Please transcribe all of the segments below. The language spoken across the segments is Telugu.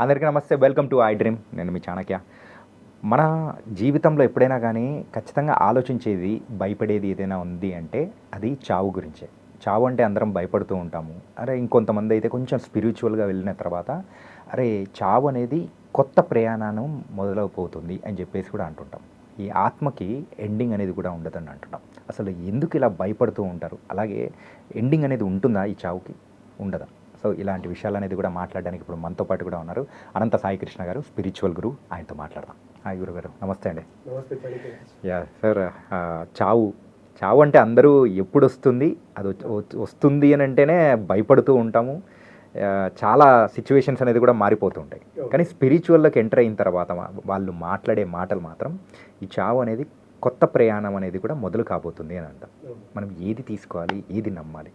అందరికీ నమస్తే. వెల్కమ్ టు ఐ డ్రీమ్ నేను మీ చాణక్య. మన జీవితంలో ఎప్పుడైనా కానీ ఖచ్చితంగా ఆలోచించేది భయపడేది ఏదైనా ఉంది అంటే అది చావు గురించే. చావు అంటే అందరం భయపడుతూ ఉంటాము. అరే ఇంకొంతమంది అయితే కొంచెం స్పిరిచువల్గా వెళ్ళిన తర్వాత అరే చావు అనేది కొత్త ప్రయాణం మొదలవుపోతుంది అని చెప్పేసి కూడా అంటుంటాం. ఈ ఆత్మకి ఎండింగ్ అనేది కూడా ఉండదని అంటున్నాం. అసలు ఎందుకు ఇలా భయపడుతూ ఉంటారు? అలాగే ఎండింగ్ అనేది ఉంటుందా ఈ చావుకి? ఉండదా? సో ఇలాంటి విషయాలు అనేది కూడా మాట్లాడడానికి ఇప్పుడు మనతో పాటు కూడా ఉన్నారు. అనంత సాయి కృష్ణ గారు స్పిరిచువల్ గురు ఆయనతో మాట్లాడదాం. హాయ్ గురు గారు నమస్తే అండి. యా సార్ చావు. చావు అంటే అందరూ ఎప్పుడు వస్తుంది? అది వస్తుంది అని అంటేనే భయపడుతూ ఉంటాము. చాలా సిచ్యువేషన్స్ అనేది కూడా మారిపోతూ ఉంటాయి. కానీ స్పిరిచువల్లోకి ఎంటర్ అయిన తర్వాత వాళ్ళు మాట్లాడే మాటలు మాత్రం ఈ చావు అనేది కొత్త ప్రయాణం అనేది కూడా మొదలు కాబోతుంది అని అంటాం మనం ఏది తీసుకోవాలి? ఏది నమ్మాలి?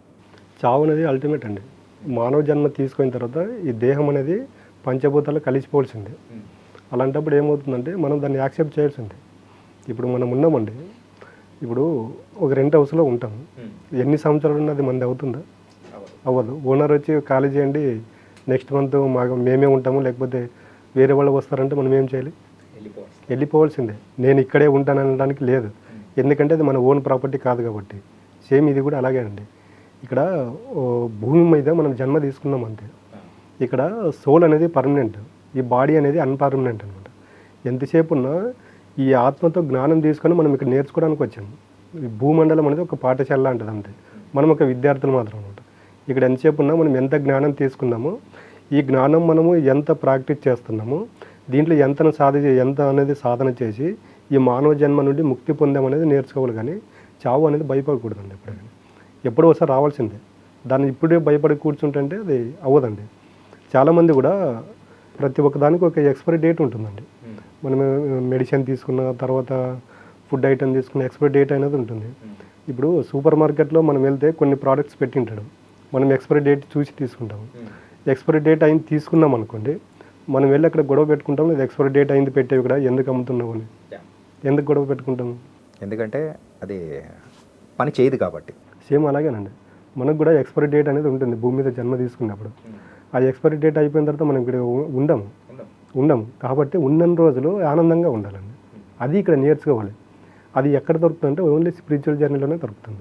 చావు అనేది అల్టిమేట్ అండి. మానవ జన్మ తీసుకున్న తర్వాత ఈ దేహం అనేది పంచభూతాలు కలిసిపోవాల్సిందే. అలాంటప్పుడు ఏమవుతుందంటే మనం దాన్ని యాక్సెప్ట్ చేయాల్సిందే. ఇప్పుడు మనం ఉన్నామండి. ఇప్పుడు ఒక రెంట్ హౌస్లో ఉంటాం. ఎన్ని సంవత్సరాలు ఉన్నది మంది అవుతుందా? అవ్వదు. ఓనర్ వచ్చి ఖాళీ చేయండి నెక్స్ట్ మంత్ మాకు మేమే ఉంటాము లేకపోతే వేరే వాళ్ళు వస్తారంటే మనం ఏం చేయాలి? వెళ్ళిపోవాల్సిందే. నేను ఇక్కడే ఉంటాను అనడానికి లేదు ఎందుకంటే అది మన ఓన్ ప్రాపర్టీ కాదు కాబట్టి. సేమ్ ఇది కూడా అలాగే అండి. ఇక్కడ ఓ భూమి మీద మనం జన్మ తీసుకున్నాం అంతే. ఇక్కడ సోల్ అనేది పర్మనెంట్ ఈ బాడీ అనేది అన్పర్మనెంట్ అనమాట. ఎంతసేపు ఉన్నా ఈ ఆత్మతో జ్ఞానం తీసుకొని మనం ఇక్కడ నేర్చుకోవడానికి వచ్చాము ఈ భూమండలం అనేది ఒక పాఠశాల లాంటిది అంతే. మనం ఒక విద్యార్థులు మాత్రం అనమాట. ఇక్కడ ఎంతసేపు ఉన్నా మనం ఎంత జ్ఞానం తీసుకున్నామో ఈ జ్ఞానం మనము ఎంత ప్రాక్టీస్ చేస్తున్నామో దీంట్లో ఎంత సాధి ఎంత అనేది సాధన చేసి ఈ మానవ జన్మ నుండి ముక్తి పొందామనేది నేర్చుకోవాలి కానీ చావు అనేది భయపడకూడదండి ఎప్పుడైనా. ఎప్పుడో ఒకసారి రావాల్సిందే. దాన్ని ఇప్పుడే భయపడి కూర్చుంటుంటే అది అవ్వదండి. చాలామంది కూడా ప్రతి ఒక్క దానికి ఒక ఎక్స్పైరీ డేట్ ఉంటుందండి. మనం మెడిసిన్ తీసుకున్న తర్వాత ఫుడ్ ఐటమ్ తీసుకున్న ఎక్స్పైరీ డేట్ అనేది ఉంటుంది. ఇప్పుడు సూపర్ మార్కెట్లో మనం వెళ్తే కొన్ని ప్రోడక్ట్స్ పెట్టింటాడు. మనం ఎక్స్పైరీ డేట్ చూసి తీసుకుంటాము. ఎక్స్పైరీ డేట్ అయింది తీసుకున్నాం అనుకోండి మనం వెళ్ళి అక్కడ గొడవ పెట్టుకుంటాం ఇది ఎక్స్పైరీ డేట్ అయింది పెట్టేవి కూడా ఎందుకు అమ్ముతున్నావు అని. ఎందుకు గొడవ పెట్టుకుంటాము? ఎందుకంటే అది పని చేయదు కాబట్టి. సేమ్ అలాగేనండి. మనకు కూడా ఎక్స్పైరీ డేట్ అనేది ఉంటుంది. భూమి మీద జన్మ తీసుకున్నప్పుడు. ఆ ఎక్స్పైరీ డేట్ అయిపోయిన తర్వాత మనం ఇక్కడ ఉండము. ఉండము. కాబట్టి ఉన్న రోజులు ఆనందంగా ఉండాలండి. అది ఇక్కడ నేర్చుకోవాలి. అది ఎక్కడ దొరుకుతుందంటే ఓన్లీ స్పిరిచువల్ జర్నీలోనే దొరుకుతుంది.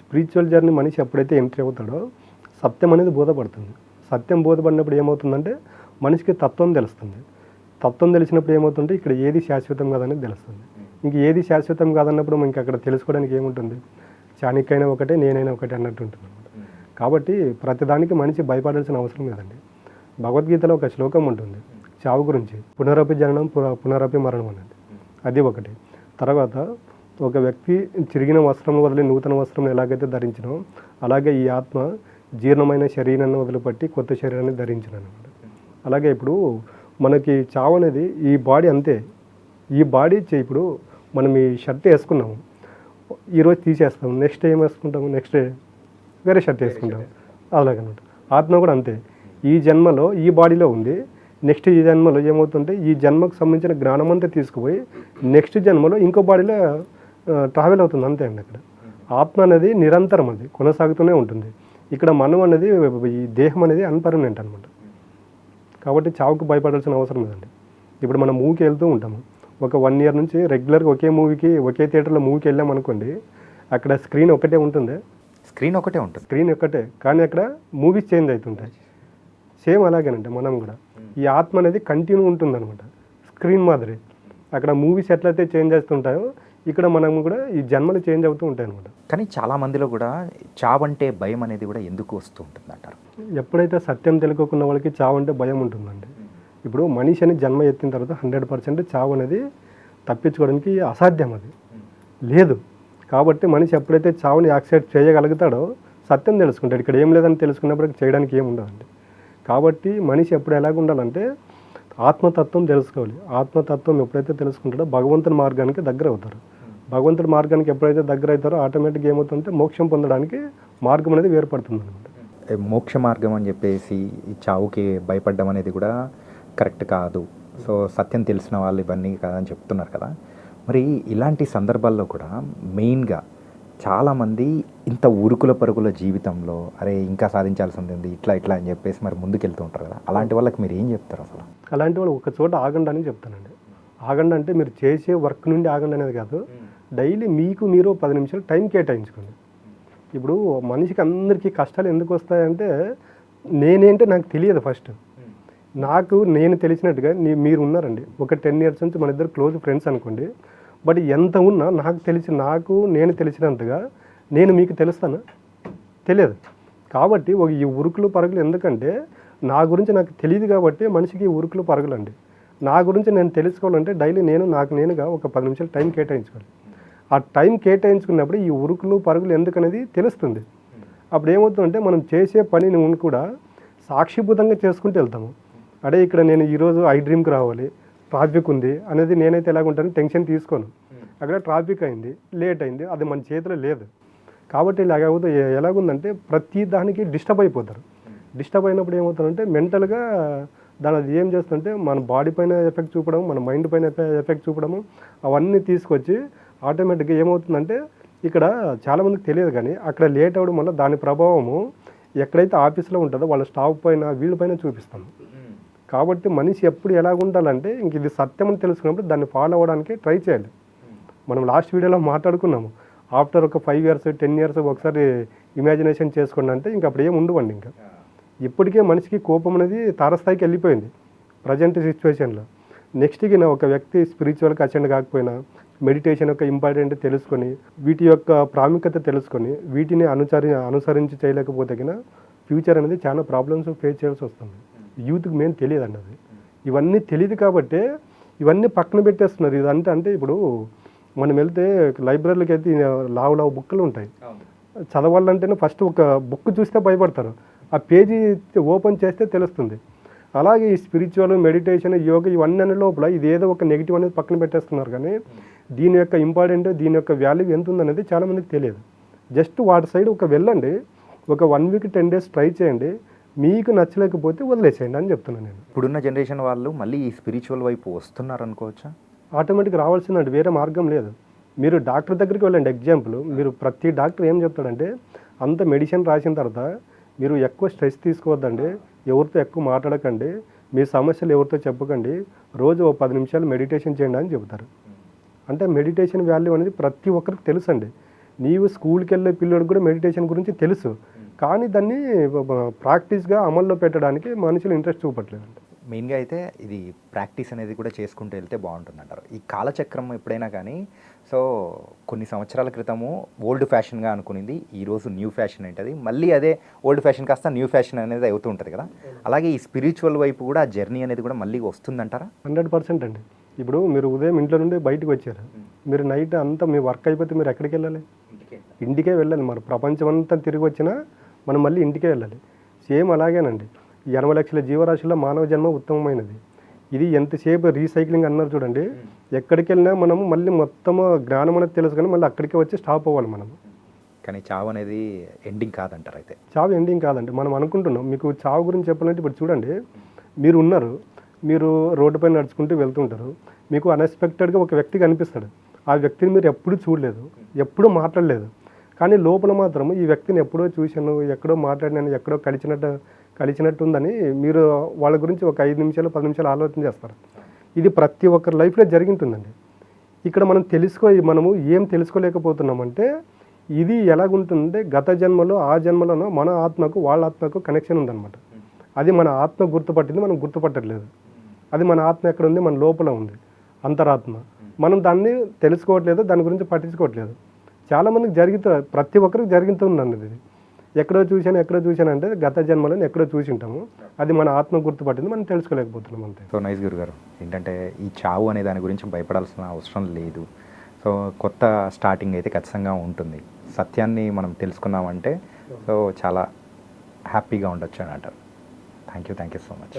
స్పిరిచువల్ జర్నీ మనిషి ఎప్పుడైతే ఎంట్రీ అవుతాడో సత్యం అనేది బోధపడుతుంది. సత్యం బోధపడినప్పుడు ఏమవుతుందంటే మనిషికి తత్వం తెలుస్తుంది. తత్వం తెలిసినప్పుడు ఏమవుతుంటే ఇక్కడ ఏది శాశ్వతం కాదనేది తెలుస్తుంది. ఇంక ఏది శాశ్వతం కాదన్నప్పుడు మనకి అక్కడ తెలుసుకోవడానికి ఏముంటుంది? చాణికైనా ఒకటే నేనైనా ఒకటే అన్నట్టు ఉంటుంది కాబట్టి ప్రతిదానికి మనిషి భయపడాల్సిన అవసరం లేదండి. భగవద్గీతలో ఒక శ్లోకం ఉంటుంది. చావు గురించి పునరపి జననం పున- పునరపి మరణం అనేది అది ఒకటి. తర్వాత ఒక వ్యక్తి చిరిగిన వస్త్రం వదిలి నూతన వస్త్రం ఎలాగైతే ధరించినో అలాగే ఈ ఆత్మ జీర్ణమైన శరీరాన్ని వదిలిపెట్టి కొత్త శరీరాన్ని ధరించిన అనమాట అలాగే ఇప్పుడు మనకి చావు అనేది ఈ బాడీ అంతే. ఈ బాడీ ఇప్పుడు మనం ఈ షర్ట్ వేసుకున్నాము. ఈరోజు తీసేస్తాం నెక్స్ట్ ఏం వేసుకుంటాము నెక్స్ట్ డే వేరే షర్ట్ వేసుకుంటాం. అలాగనమాట ఆత్మ కూడా అంతే. ఈ జన్మలో ఈ బాడీలో ఉంది. నెక్స్ట్ ఈ జన్మలో ఏమవుతుంటే ఈ జన్మకు సంబంధించిన జ్ఞానం అంతా తీసుకుపోయి నెక్స్ట్ జన్మలో ఇంకో బాడీలో ట్రావెల్ అవుతుంది అంతే అండి అక్కడ. ఆత్మ అనేది నిరంతరం అది కొనసాగుతూనే ఉంటుంది. ఇక్కడ మనం అనేది ఈ దేహం అనేది అన్పర్మనెంట్ అనమాట కాబట్టి చావుకు భయపడాల్సిన అవసరం లేదండి. ఇప్పుడు మనం మూవీకి వెళ్తూ ఉంటాము. ఒక వన్ ఇయర్ నుంచి రెగ్యులర్గా ఒకే మూవీకి ఒకే థియేటర్లో మూవీకి వెళ్ళాం అనుకోండి అక్కడ స్క్రీన్ ఒకటే ఉంటుంది. స్క్రీన్ ఒకటే ఉంటుంది. స్క్రీన్ ఒకటే కానీ అక్కడ మూవీస్ చేంజ్ అవుతుంటాయి. సేమ్ అలాగేనండి మనం కూడా. ఈ ఆత్మ అనేది కంటిన్యూ ఉంటుందన్నమాట. స్క్రీన్ మాదిరి. అక్కడ మూవీస్ ఎట్లయితే చేంజ్ అవుతుంటాయో ఇక్కడ మనం కూడా ఈ జన్మలు చేంజ్ అవుతూ ఉంటాయి అనమాట కానీ చాలా మందిలో కూడా చావంటే భయం అనేది కూడా ఎందుకు వస్తూ ఉంటుంది అంటారు ఎప్పుడైతే సత్యం తెలుసుకోకున్న వాళ్ళకి చావు అంటే భయం ఉంటుందండి. ఇప్పుడు మనిషి అని జన్మ ఎత్తిన తర్వాత హండ్రెడ్ పర్సెంట్ చావు అనేది తప్పించుకోవడానికి అసాధ్యం అది. లేదు. కాబట్టి మనిషి ఎప్పుడైతే చావుని యాక్సెప్ట్ చేయగలుగుతాడో సత్యం తెలుసుకుంటాడు. ఇక్కడ ఏం లేదని తెలుసుకున్నప్పుడు చేయడానికి ఏం ఉండదండి. కాబట్టి మనిషి ఎప్పుడు ఎలాగ ఉండాలంటే ఆత్మతత్వం తెలుసుకోవాలి. ఆత్మతత్వం ఎప్పుడైతే తెలుసుకుంటాడో భగవంతుని మార్గానికి దగ్గర అవుతారు. భగవంతుడి మార్గానికి ఎప్పుడైతే దగ్గర అవుతారో ఆటోమేటిక్గా ఏమవుతుందంటే మోక్షం పొందడానికి మార్గం అనేది ఏర్పడుతుంది అనమాట మోక్ష మార్గం అని చెప్పేసి ఈ చావుకి భయపడడం అనేది కూడా కరెక్ట్ కాదు. సో సత్యం తెలిసిన వాళ్ళు ఇవన్నీ కాదని చెప్తున్నారు కదా. మరి ఇలాంటి సందర్భాల్లో కూడా మెయిన్గా చాలామంది ఇంత ఉరుకుల పరుగుల జీవితంలో అరే ఇంకా సాధించాల్సి ఉంది ఇట్లా ఇట్లా అని చెప్పేసి మరి ముందుకెళ్తూ ఉంటారు కదా. అలాంటి వాళ్ళకి మీరు ఏం చెప్తారు అసలు? అలాంటి వాళ్ళు ఒక చోట ఆగండి అని చెప్తానండి. ఆగండి అంటే మీరు చేసే వర్క్ నుండి ఆగండి అనేది కాదు. డైలీ మీకు మీరు పది నిమిషాలు టైం కేటాయించుకోండి. ఇప్పుడు మనిషికి అందరికీ కష్టాలు ఎందుకు వస్తాయంటే నేనేంటే నాకు తెలియదు ఫస్ట్. నాకు నేను తెలిసినట్టుగా నీ మీరు ఉన్నారండి ఒక టెన్ ఇయర్స్ నుంచి మన ఇద్దరు క్లోజ్ ఫ్రెండ్స్ అనుకోండి. బట్ ఎంత ఉన్నా నాకు తెలిసి నాకు నేను తెలిసినంతగా నేను మీకు తెలుస్తాను? తెలియదు. కాబట్టి ఒక ఈ ఉరుకులు పరుగులు ఎందుకంటే నా గురించి నాకు తెలియదు కాబట్టి మనిషికి ఈ ఉరుకులు పరుగులండి. నా గురించి నేను తెలుసుకోవాలంటే డైలీ నేను నాకు నేనుగా ఒక పది నిమిషాలు టైం కేటాయించుకోవాలి. ఆ టైం కేటాయించుకున్నప్పుడు ఈ ఉరుకులు పరుగులు ఎందుకనేది తెలుస్తుంది. అప్పుడు ఏమవుతుందంటే మనం చేసే పనిని కూడా సాక్షిభూతంగా చేసుకుంటూ వెళ్తాము. అడే ఇక్కడ నేను ఈరోజు ఐ డ్రీమ్కి రావాలి ట్రాఫిక్ ఉంది అనేది నేనైతే ఎలాగుంటాను టెన్షన్ తీసుకోను. అక్కడ ట్రాఫిక్ అయింది లేట్ అయింది అది మన చేతిలో లేదు. కాబట్టి ఇలాగ అవుతుంది ఎలాగుందంటే ప్రతి దానికి డిస్టర్బ్ అయిపోతారు. డిస్టర్బ్ అయినప్పుడు ఏమవుతుందంటే మెంటల్గా దాని అది ఏం చేస్తుంటే మన బాడీ పైన ఎఫెక్ట్ చూపడం మన మైండ్ పైన ఎఫెక్ట్ చూపడము అవన్నీ తీసుకొచ్చి ఆటోమేటిక్గా ఏమవుతుందంటే ఇక్కడ చాలామందికి తెలియదు కానీ అక్కడ లేట్ అవ్వడం వల్ల దాని ప్రభావము ఎక్కడైతే ఆఫీస్లో ఉంటుందో వాళ్ళ స్టాఫ్ పైన వీళ్ళ పైన చూపిస్తాము. కాబట్టి మనిషి ఎప్పుడు ఎలా ఉండాలంటే ఇంక ఇది సత్యం అని తెలుసుకున్నప్పుడు దాన్ని ఫాలో అవ్వడానికి ట్రై చేయాలి. మనం లాస్ట్ వీడియోలో మాట్లాడుకున్నాము. ఆఫ్టర్ ఒక ఫైవ్ ఇయర్స్ టెన్ ఇయర్స్ ఒకసారి ఇమాజినేషన్ చేసుకోండి అంటే ఇంక అప్పుడు ఏం ఉండవండి ఇంకా. ఇప్పటికే మనిషికి కోపం అనేది తారస్థాయికి వెళ్ళిపోయింది ప్రజెంట్ సిచ్యువేషన్లో నెక్స్ట్కి నా ఒక వ్యక్తి స్పిరిచువల్కి అటెండ్ కాకపోయినా మెడిటేషన్ యొక్క ఇంపార్టెంట్ తెలుసుకొని వీటి యొక్క ప్రాముఖ్యత తెలుసుకొని వీటిని అనుసరి అనుసరించి చేయలేకపోతే కన్నా ఫ్యూచర్ అనేది చాలా ప్రాబ్లమ్స్ ఫేస్ చేయాల్సి వస్తుంది. యూత్కి మెయిన్ తెలియదు అన్నది ఇవన్నీ తెలియదు కాబట్టే ఇవన్నీ పక్కన పెట్టేస్తున్నారు. ఇదంటే అంటే ఇప్పుడు మనం వెళ్తే లైబ్రరీలోకి అయితే లావు లావు బుక్కులు ఉంటాయి. చదవాలంటేనే ఫస్ట్ ఒక బుక్ చూస్తే భయపడతారు. ఆ పేజీ ఓపెన్ చేస్తే తెలుస్తుంది. అలాగే ఈ స్పిరిచువల్ మెడిటేషన్ యోగా ఇవన్నీ అనే లోపల ఇది ఏదో ఒక నెగిటివ్ అనేది పక్కన పెట్టేస్తున్నారు కానీ దీని యొక్క ఇంపార్టెంట్ దీని యొక్క వాల్యూ ఎంత ఉందనేది చాలామందికి తెలియదు. జస్ట్ వాటి సైడ్ ఒక వెళ్ళండి. ఒక one week ten days try చేయండి. మీకు నచ్చలేకపోతే వదిలేసేయండి అని చెప్తున్నాను నేను. ఇప్పుడున్న జనరేషన్ వాళ్ళు మళ్ళీ ఈ స్పిరిచువల్ వైపు వస్తున్నారు అనుకోవచ్చా ఆటోమేటిక్ రావాల్సిందండి వేరే మార్గం లేదు. మీరు డాక్టర్ దగ్గరికి వెళ్ళండి ఎగ్జాంపుల్. మీరు ప్రతి డాక్టర్ ఏం చెప్తాడంటే అంత మెడిసిన్ రాసిన తర్వాత మీరు ఎక్కువ స్ట్రెస్ తీసుకోవద్దండి ఎవరితో ఎక్కువ మాట్లాడకండి మీ సమస్యలు ఎవరితో చెప్పకండి రోజు ఓ పది నిమిషాలు మెడిటేషన్ చేయండి అని చెబుతారు. అంటే మెడిటేషన్ వాల్యూ అనేది ప్రతి ఒక్కరికి తెలుసండి. నీవు స్కూల్కి వెళ్ళే పిల్లడికి కూడా మెడిటేషన్ గురించి తెలుసు. కానీ దాన్ని ప్రాక్టీస్గా అమల్లో పెట్టడానికి మనుషులు ఇంట్రెస్ట్ చూపట్లేదండి మెయిన్గా అయితే ఇది ప్రాక్టీస్ అనేది కూడా చేసుకుంటూ వెళ్తే బాగుంటుంది అంటారు ఈ కాలచక్రం ఎప్పుడైనా కానీ సో కొన్ని సంవత్సరాల క్రితము ఓల్డ్ ఫ్యాషన్గా అనుకునేది ఈరోజు న్యూ ఫ్యాషన్ ఏంటది మళ్ళీ అదే ఓల్డ్ ఫ్యాషన్ కాస్త న్యూ ఫ్యాషన్ అనేది అవుతూ ఉంటుంది కదా. అలాగే ఈ స్పిరిచువల్ వైపు కూడా ఆ జర్నీ అనేది కూడా మళ్ళీ వస్తుందంటారా? హండ్రెడ్ పర్సెంట్ అండి. ఇప్పుడు మీరు ఉదయం ఇంట్లో నుండి బయటకు వచ్చారు. మీరు నైట్ అంతా మీ వర్క్ అయిపోతే మీరు ఎక్కడికి వెళ్ళాలి? ఇంటికే. వెళ్ళాలి. మరి ప్రపంచం అంతా తిరిగి వచ్చినా మనం మళ్ళీ ఇంటికే వెళ్ళాలి. సేమ్ అలాగేనండి. ఈ ఎనభై లక్షల జీవరాశుల్లో మానవ జన్మ ఉత్తమమైనది. ఇది ఎంతసేపు రీసైక్లింగ్ అన్నారు చూడండి. ఎక్కడికి వెళ్ళినా మనము మళ్ళీ మొత్తం జ్ఞానం అనేది తెలుసు కానీ మళ్ళీ అక్కడికే వచ్చి స్టాప్ అవ్వాలి మనం. కానీ చావు అనేది ఎండింగ్ కాదంటారు అయితే. చావు ఎండింగ్ కాదండి. మనం అనుకుంటున్నాం. మీకు చావు గురించి చెప్పాలంటే ఇప్పుడు చూడండి. మీరు ఉన్నారు. మీరు రోడ్డుపై నడుచుకుంటూ వెళ్తుంటారు. మీకు అన్ఎక్స్పెక్టెడ్గా ఒక వ్యక్తి కనిపిస్తాడు. ఆ వ్యక్తిని మీరు ఎప్పుడూ చూడలేదు. ఎప్పుడూ మాట్లాడలేదు. కానీ లోపల మాత్రం ఈ వ్యక్తిని ఎప్పుడో చూశాను ఎక్కడో మాట్లాడినాను ఎక్కడో కలిసినట్టు కలిసినట్టు ఉందని మీరు వాళ్ళ గురించి ఒక ఐదు నిమిషాలు పది నిమిషాలు ఆలోచన చేస్తారు. ఇది ప్రతి ఒక్కరి లైఫ్లో జరిగింటుందండి. ఇక్కడ మనం తెలుసుకో మనము ఏం తెలుసుకోలేకపోతున్నామంటే ఇది ఎలాగుంటుందంటే గత జన్మలో ఆ జన్మలోనో మన ఆత్మకు వాళ్ళ ఆత్మకు కనెక్షన్ ఉందన్నమాట. అది మన ఆత్మ గుర్తుపట్టింది మనం గుర్తుపట్టట్లేదు. అది మన ఆత్మ ఎక్కడ ఉంది మన లోపల ఉంది. అంతరాత్మ. మనం దాన్ని తెలుసుకోవట్లేదు దాని గురించి పట్టించుకోవట్లేదు. చాలామందికి జరుగుతూ ప్రతి ఒక్కరికి జరుగుతుందండి ఇది. ఎక్కడో చూశాను ఎక్కడో చూశాను అంటే గత జన్మలో ఎక్కడో చూసి ఉంటాము అది మన ఆత్మ గుర్తుపట్టింది మనం తెలుసుకోలేకపోతున్నాం అంతే. సో నైస్ గురు గారు ఏంటంటే ఈ చావు అనే దాని గురించి భయపడాల్సిన అవసరం లేదు. సో కొత్త స్టార్టింగ్ అయితే ఖచ్చితంగా ఉంటుంది. సత్యాన్ని మనం తెలుసుకున్నామంటే సో చాలా హ్యాపీగా ఉండొచ్చు అని అంటారు thank you thank you so much.